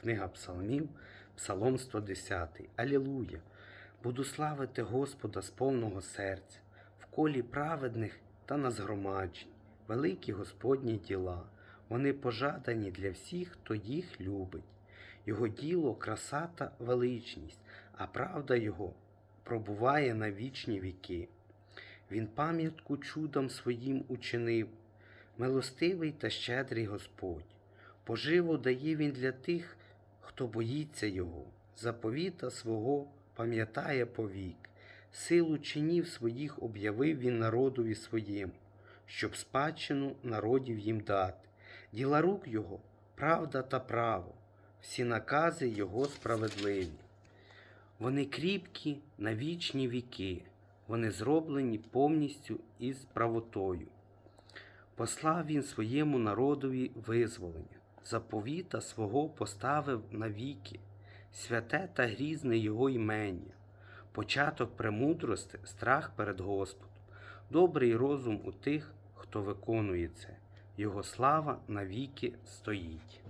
Книга Псалмів, Псалом 110. Алілуя! Буду славити Господа з повного серця, в колі праведних та на згромадженні. Великі Господні діла, вони пожадані для всіх, хто їх любить. Його діло краса та величність, а правда Його пробуває на вічні віки. Він пам'ятку чудом своїм учинив, милостивий та щедрий Господь. Поживу дає він для тих, хто боїться його, заповіта свого пам'ятає повік, силу чинів своїх об'явив він народові своєму, щоб спадщину народів їм дати. Діла рук його правда та право, всі накази його справедливі. Вони кріпкі на вічні віки, вони зроблені повністю із правотою. Послав він своєму народові визволення, заповіта свого поставив навіки, святе та грізне його імення, початок премудрости, страх перед Господом, добрий розум у тих, хто виконує це, його слава навіки стоїть.